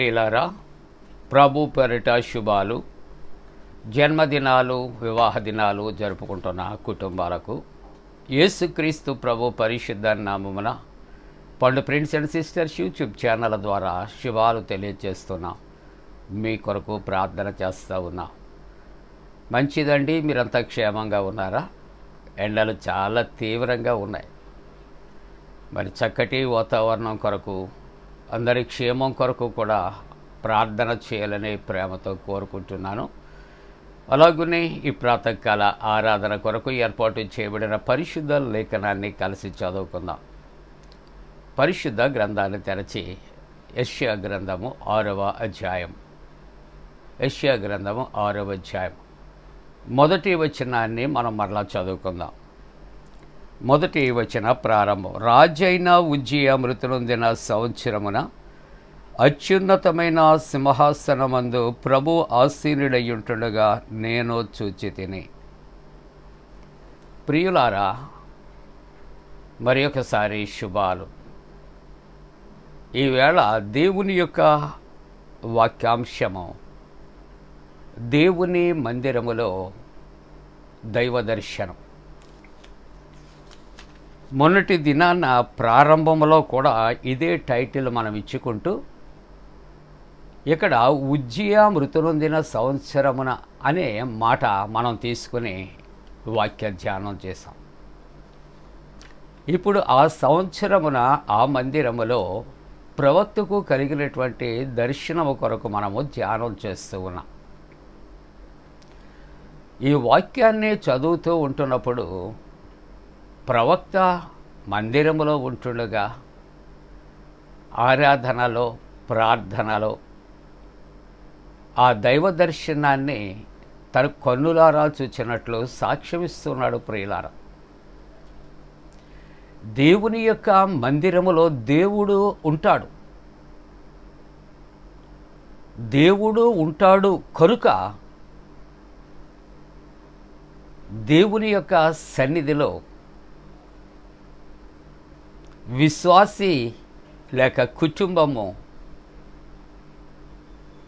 ప్రియులారా ప్రభు పెరట శుభాలు. జన్మదినాలు వివాహ దినాలు జరుపుకుంటున్న కుటుంబాలకు యేసుక్రీస్తు ప్రభు పరిశుద్ధ నామమున Pandu friends and sisters YouTube channel ద్వారా శుభాలు తెలియజేస్తున్నా. మీ కొరకు ప్రార్థన చేస్తూ ఉన్నా. మంచిదండి మీరంతా క్షేమంగా ఉన్నారా? ఎండలు చాలా తీవ్రంగా ఉన్నాయి. మరి చక్కటి వాతావరణం కొరకు అందరి క్షేమం కొరకు కూడా ప్రార్థన చేయాలని ప్రేమతో కోరుకుంటున్నాను. అలాగనే ఈ ప్రాతకాల ఆరాధన కొరకు ఏర్పాటు చేయబడిన పరిశుద్ధ లేఖనాన్ని కలిసి చదువుకుందాం. పరిశుద్ధ గ్రంథాన్ని తెరచి యష్యా గ్రంథము ఆరవ అధ్యాయం. యష్యా గ్రంథము ఆరవ అధ్యాయం. మొదటి వచనాన్ని మనం మరలా చదువుకుందాం. మొదటి వచన ప్రారంభం. రాజైన ఉజ్జయ మృతునొందిన సంవత్సరమున అత్యున్నతమైన సింహాసనమందు ప్రభు ఆసీనుడయ్యుంటుండగా నేను చూచి తిని ప్రియులారా మరి ఒకసారి శుభాలు. ఈవేళ దేవుని యొక్క వాక్యాంశము. దేవుని మందిరములో దైవ దర్శనం మొన్నటి దినాన ప్రారంభంలో కూడా ఇదే టైటిల్ మనం ఇచ్చుకుంటూ ఇక్కడ ఉజ్జయా మృతునొందిన సంవత్సరమున అనే మాట మనం తీసుకుని వాక్య ధ్యానం చేసాం ఇప్పుడు ఆ సంవత్సరమున ఆ మందిరములో ప్రవక్తకు కలిగినటువంటి దర్శనము కొరకు మనము ధ్యానం చేస్తూ ఉన్నాం. ఈ వాక్యాన్ని చదువుతూ ఉంటున్నప్పుడు ప్రవక్త మందిరములో ఉంటుండగా ఆరాధనలో ప్రార్థనలో ఆ దైవ దర్శనాన్ని తన కన్నులారా చూచినట్లు సాక్ష్యమిస్తున్నాడు ప్రియులార. దేవుని యొక్క మందిరములో దేవుడు ఉంటాడు. దేవుడు ఉంటాడు కనుక దేవుని యొక్క సన్నిధిలో విశ్వాసి లేక కుటుంబము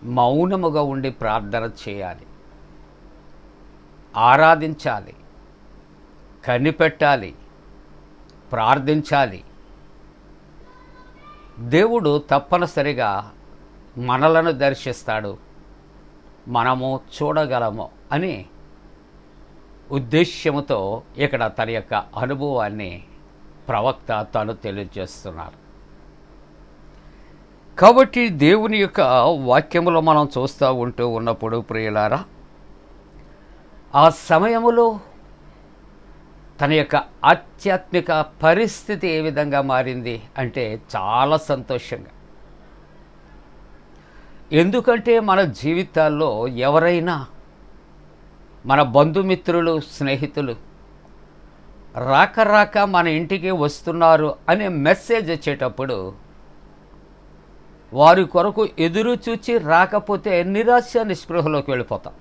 మౌనముగా ఉండి ప్రార్థన చేయాలి. ఆరాధించాలి. కనిపెట్టాలి. ప్రార్థించాలి. దేవుడు తప్పనిసరిగా మనలను దర్శిస్తాడు. మనము చూడగలము అని ఉద్దేశ్యముతో ఇక్కడ తన యొక్క అనుభవాన్ని ప్రవక్త తను తెలియజేస్తున్నారు. కాబట్టి దేవుని యొక్క వాక్యములో మనం చూస్తూ ఉంటూ ఉన్నప్పుడు ప్రియులారా ఆ సమయములో తన యొక్క ఆధ్యాత్మిక పరిస్థితి ఏ విధంగా మారింది అంటే చాలా సంతోషంగా. ఎందుకంటే మన జీవితాల్లో ఎవరైనా మన బంధుమిత్రులు స్నేహితులు రాక రాక మన ఇంటికి వస్తున్నారు అనే మెసేజ్ వచ్చేటప్పుడు వారి కొరకు ఎదురు చూచి రాకపోతే నిరాశ నిస్పృహలోకి వెళ్ళిపోతాం.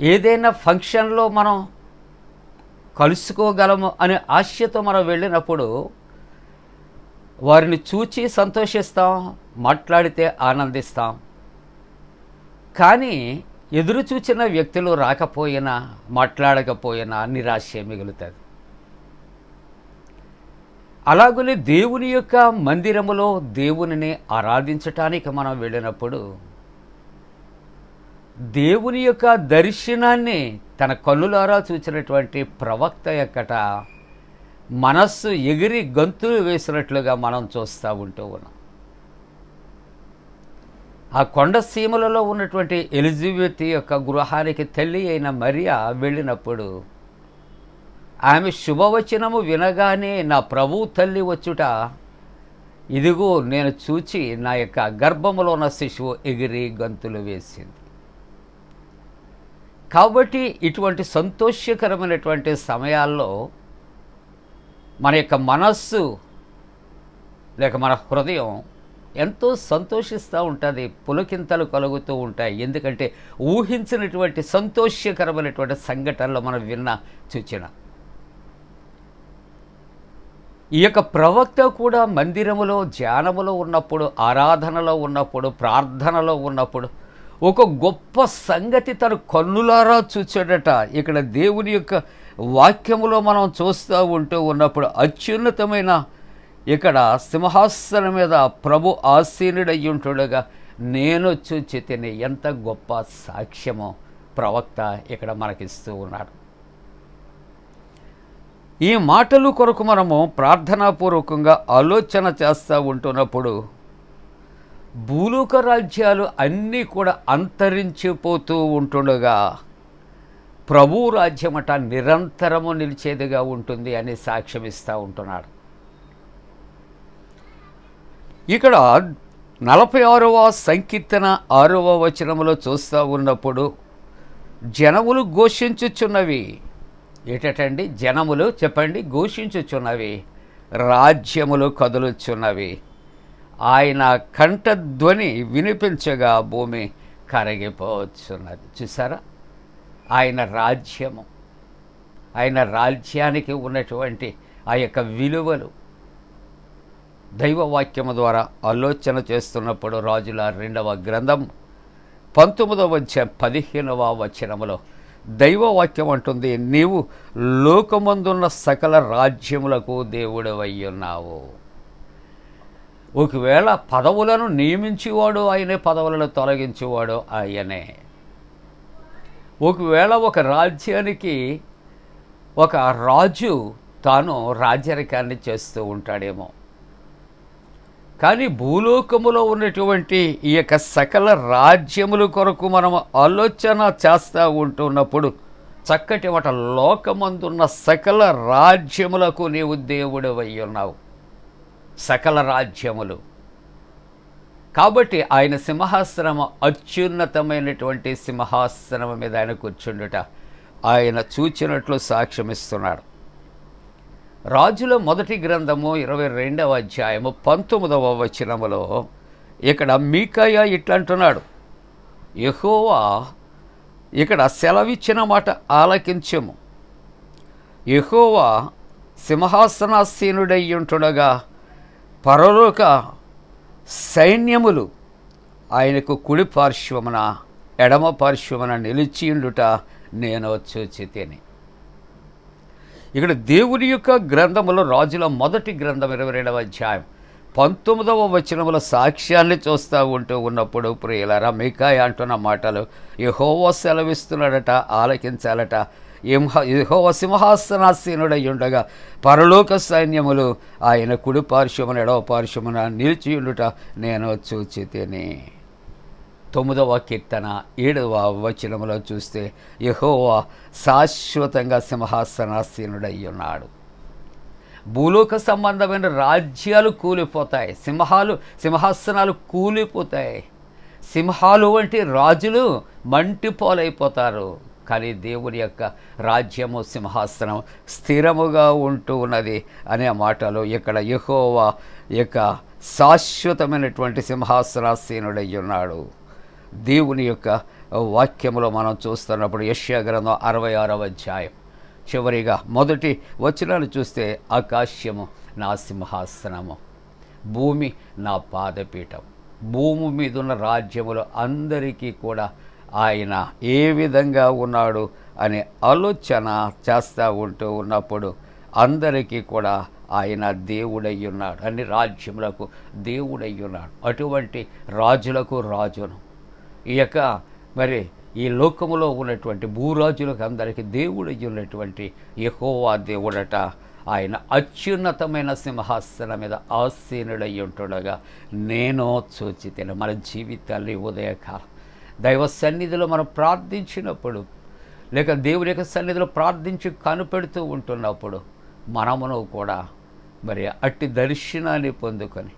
ఏదైనా ఫంక్షన్లో మనం కలుసుకోగలము అనే ఆశతో మనం వెళ్ళినప్పుడు వారిని చూచి సంతోషిస్తాం మాట్లాడితే ఆనందిస్తాం. కానీ ఎదురు చూచిన వ్యక్తులు రాకపోయినా మాట్లాడకపోయినా నిరాశ మిగులుతుంది. అలాగనే దేవుని యొక్క మందిరములో దేవునిని ఆరాధించటానికి మనం వెళ్ళినప్పుడు దేవుని యొక్క దర్శనాన్ని తన కన్నులారా చూసినటువంటి ప్రవక్త యొక్కట మనస్సు ఎగిరి గంతులు వేసినట్లుగా మనం చూస్తూ ఉంటూ ఉన్నాం. ఆ కొండ సీమలలో ఉన్నటువంటి ఎలిజబెత్ యొక్క గృహానికి తల్లి అయిన మరియా వెళ్ళినప్పుడు ఆమె శుభవచనము వినగానే నా ప్రభు తల్లి వచ్చుట. ఇదిగో నేను చూచి నా యొక్క గర్భములో ఉన్న శిశువు ఎగిరి గంతులు వేసింది. కాబట్టి ఇటువంటి సంతోషకరమైనటువంటి సమయాల్లో మన యొక్క మనస్సు లేక మన హృదయం ఎంతో సంతోషిస్తూ ఉంటుంది పులకింతలు కలుగుతూ ఉంటాయి. ఎందుకంటే ఊహించినటువంటి సంతోషకరమైనటువంటి సంఘటనలు మనం విన్న చూచిన. ఈ యొక్క ప్రవక్త కూడా మందిరములో ధ్యానములో ఉన్నప్పుడు ఆరాధనలో ఉన్నప్పుడు ప్రార్థనలో ఉన్నప్పుడు ఒక గొప్ప సంగతి తన కన్నులారా చూచాడట. ఇక్కడ దేవుని యొక్క వాక్యములో మనం చూస్తూ ఉంటూ ఉన్నప్పుడు అత్యున్నతమైన ఇక్కడ సింహాసనం మీద ప్రభు ఆసీనుడయ్యుంటుండగా నేను చూచి తిని ఎంత గొప్ప సాక్ష్యమో ప్రవక్త ఇక్కడ మనకిస్తూ ఉన్నాడు. ఈ మాటలు కొరకు మనము ప్రార్థనాపూర్వకంగా ఆలోచన చేస్తూ ఉంటున్నప్పుడు భూలోక రాజ్యాలు అన్నీ కూడా అంతరించిపోతూ ఉంటుండగా ప్రభు రాజ్యమట నిరంతరము నిలిచేదిగా ఉంటుంది అని సాక్ష్యం ఇస్తూ ఉంటున్నాడు. ఇక్కడ నలభై ఆరవ సంకీర్తన ఆరవ వచనములో చూస్తూ ఉన్నప్పుడు జనములు ఘోషించుచున్నవి. ఏటటండి? జనములు చెప్పండి ఘోషించుచున్నవి. రాజ్యములు కదులుచున్నవి. ఆయన కంఠధ్వని వినిపించగా భూమి కరిగిపోవచ్చున్నది చూసారా? ఆయన రాజ్యము. ఆయన రాజ్యానికి ఉన్నటువంటి ఆ యొక్క విలువలు. దైవవాక్యము ద్వారా ఆలోచన చేస్తున్నప్పుడు రాజుల రెండవ గ్రంథం పంతొమ్మిదవ వచ్చే పదిహేనవ వచనములో దైవవాక్యం అంటుంది నీవు లోకమందున్న సకల రాజ్యములకు దేవుడు ఉన్నావు. ఒకవేళ పదవులను నియమించేవాడు ఆయనే పదవులను తొలగించేవాడు ఆయనే. ఒకవేళ ఒక రాజ్యానికి ఒక రాజు తాను రాజరికాన్ని చేస్తూ ఉంటాడేమో. కానీ భూలోకములో ఉన్నటువంటి ఈ యొక్క సకల రాజ్యముల కొరకు మనం ఆలోచన చేస్తూ ఉంటున్నప్పుడు చక్కటి వాట లోకమందున్న సకల రాజ్యములకు నీవు దేవుడు ఉన్నావు సకల రాజ్యములు. కాబట్టి ఆయన సింహాసనము అత్యున్నతమైనటువంటి సింహాసనం మీద ఆయన కూర్చుండుట ఆయన చూచినట్లు సాక్ష్యమిస్తున్నాడు. రాజుల మొదటి గ్రంథము ఇరవై రెండవ అధ్యాయము పంతొమ్మిదవ వచనములో ఇక్కడ మీకయ్య ఇట్లంటున్నాడు. యహోవా ఇక్కడ సెలవిచ్చిన మాట ఆలకించము. యహోవా సింహాసనాసీనుడై ఉంటుండగా పరలోక సైన్యములు ఆయనకు కుడి పార్శ్వమున ఎడమ పార్శ్వమున నిలిచియుండుట నేను చూచితేని. ఇక్కడ దేవుని యొక్క గ్రంథములో రాజుల మొదటి గ్రంథం ఇరవై రెండవ అధ్యాయం. పంతొమ్మిదవ వచనముల సాక్ష్యాన్ని చూస్తూ ఉంటూ ఉన్నప్పుడు ప్రియులారా మికాయ అంటున్న మాటలు యహోవో సెలవిస్తున్నాడట ఆలకించాలట. యహోవ సింహాసనాసీనుడై ఉండగా పరలోక సైన్యములు ఆయన కుడి పార్శ్వమున ఎడవ పార్శ్వమున నిలిచియుండుట నేను చూచితేనే. తొమ్మిదవ కీర్తన ఏడవ వచనంలో చూస్తే యహోవా శాశ్వతంగా సింహాసనాసీనుడై ఉన్నాడు భూలోక సంబంధమైన రాజ్యాలు కూలిపోతాయి సింహాలు సింహాసనాలు కూలిపోతాయి. సింహాలు వంటి రాజులు మంటిపోలైపోతారు. కానీ దేవుని యొక్క రాజ్యము సింహాసనం స్థిరముగా ఉంటూ ఉన్నది అనే మాటలు ఇక్కడ యహోవా యొక్క శాశ్వతమైనటువంటి సింహాసనాసీనుడై ఉన్నాడు దేవుని యొక్క వాక్యములో మనం చూస్తున్నప్పుడు యష్యా గ్రంథం అరవై ఆరవ అధ్యాయం. చివరిగా మొదటి వచనాలు చూస్తే ఆకాశ్యము నా సింహాసనము భూమి నా పాదపీఠం భూమి మీద ఉన్న రాజ్యములు అందరికీ కూడా ఆయన ఏ విధంగా ఉన్నాడు అనే ఆలోచన చేస్తూ ఉంటూ ఉన్నప్పుడు అందరికీ కూడా ఆయన దేవుడై ఉన్నాడు. అన్ని రాజ్యములకు దేవుడై ఉన్నాడు. అటువంటి రాజులకు రాజును. ఈ యొక్క మరి ఈ లోకములో ఉన్నటువంటి భూరాజులకు అందరికీ దేవుడు ఉన్నటువంటి యహోవా దేవుడట. ఆయన అత్యున్నతమైన సింహాసనం మీద ఆసీనుడై ఉంటుండగా నేను చూచితేనే. మన జీవితాన్ని ఉదయకాలం దైవ సన్నిధిలో మనం ప్రార్థించినప్పుడు లేక దేవుని యొక్క సన్నిధిలో ప్రార్థించి కనిపెడుతూ ఉంటున్నప్పుడు మనమును కూడా మరి అట్టి దర్శనాన్ని పొందుకొని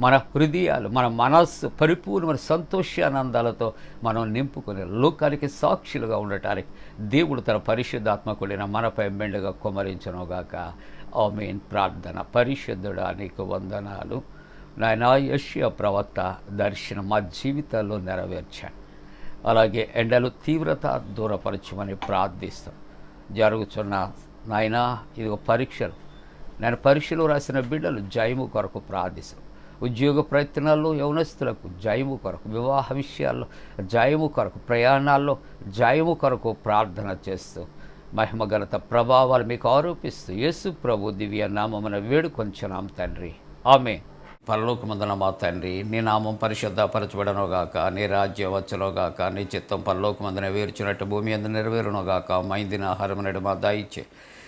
మన హృదయాలు మన మనస్సు పరిపూర్ణమైన సంతోషానందాలతో మనం నింపుకొని లోకానికి సాక్షులుగా ఉండటానికి దేవుడు తన పరిశుద్ధాత్మకుడిన మనపై మెండుగా కుమరించనుగాక. ఆమెన్. ప్రార్థన. పరిశుద్ధుడా నీకు వందనాలు. నాయన యశ్య ప్రవక్త దర్శనం మా జీవితాల్లో నెరవేర్చాను అలాగే ఎండలు తీవ్రత దూరపరచమని ప్రార్థిస్తాం. జరుగుతున్న నాయన ఒక పరీక్షలు. నేను పరీక్షలు రాసిన బిడ్డలు జయము కొరకు ప్రార్థిస్తాం. ఉద్యోగ ప్రయత్నాల్లో యవనస్తులకు జాయము కొరకు వివాహ విషయాల్లో జాయము కొరకు ప్రయాణాల్లో జాయము కొరకు ప్రార్థన చేస్తూ మహిమగలత ప్రభావాలు మీకు ఆరోపిస్తూ యేసు ప్రభు దివ్య నామమున వేడుకొంచున్నాం తండ్రి. ఆమె పరలోకమందున మా తండ్రి నీ నామం పరిశుద్ధపరచబడనుగాక నీ రాజ్యం వచ్చునుగాక నీ చిత్తం పరలోకమందున వేర్చినట్టు భూమి అందు నెరవేరునుగాక మైందిన ఆహారం నడు మా దాయిచ్చే